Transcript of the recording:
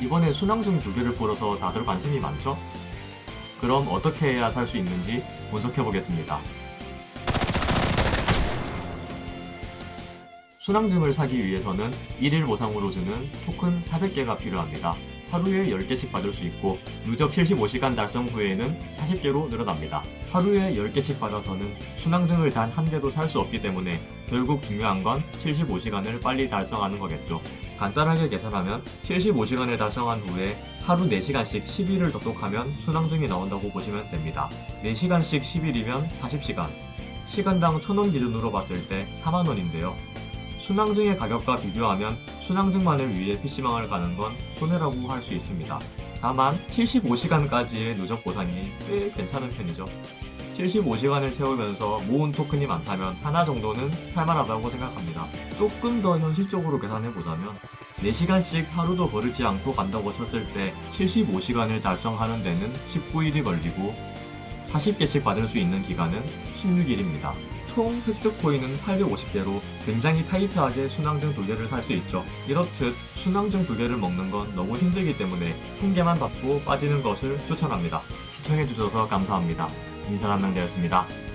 이번에 순항증 두 개를 풀어서 다들 관심이 많죠? 그럼 어떻게 해야 살 수 있는지 분석해 보겠습니다. 순항증을 사기 위해서는 1일 보상으로 주는 토큰 400개가 필요합니다. 하루에 10개씩 받을 수 있고 누적 75시간 달성 후에는 40개로 늘어납니다. 하루에 10개씩 받아서는 순항증을 단 한 개도 살 수 없기 때문에 결국 중요한 건 75시간을 빨리 달성하는 거겠죠. 간단하게 계산하면 75시간을 달성한 후에 하루 4시간씩 10일을 접속하면 순항증이 나온다고 보시면 됩니다. 4시간씩 10일이면 40시간. 시간당 1000원 기준으로 봤을 때 4만원인데요. 순항증의 가격과 비교하면 순항증만을 위해 PC방을 가는 건 손해라고 할 수 있습니다. 다만 75시간까지의 누적 보상이 꽤 괜찮은 편이죠. 75시간을 채우면서 모은 토큰이 많다면 하나 정도는 살만하다고 생각합니다. 조금 더 현실적으로 계산해보자면 4시간씩 하루도 거르지 않고 간다고 쳤을 때 75시간을 달성하는 데는 19일이 걸리고 40개씩 받을 수 있는 기간은 16일입니다. 총 획득 코인은 850개로 굉장히 타이트하게 순항증 두 개를 살 수 있죠. 이렇듯 순항증 두 개를 먹는 건 너무 힘들기 때문에 한 개만 받고 빠지는 것을 추천합니다. 시청해주셔서 감사합니다. 인사남명되었습니다.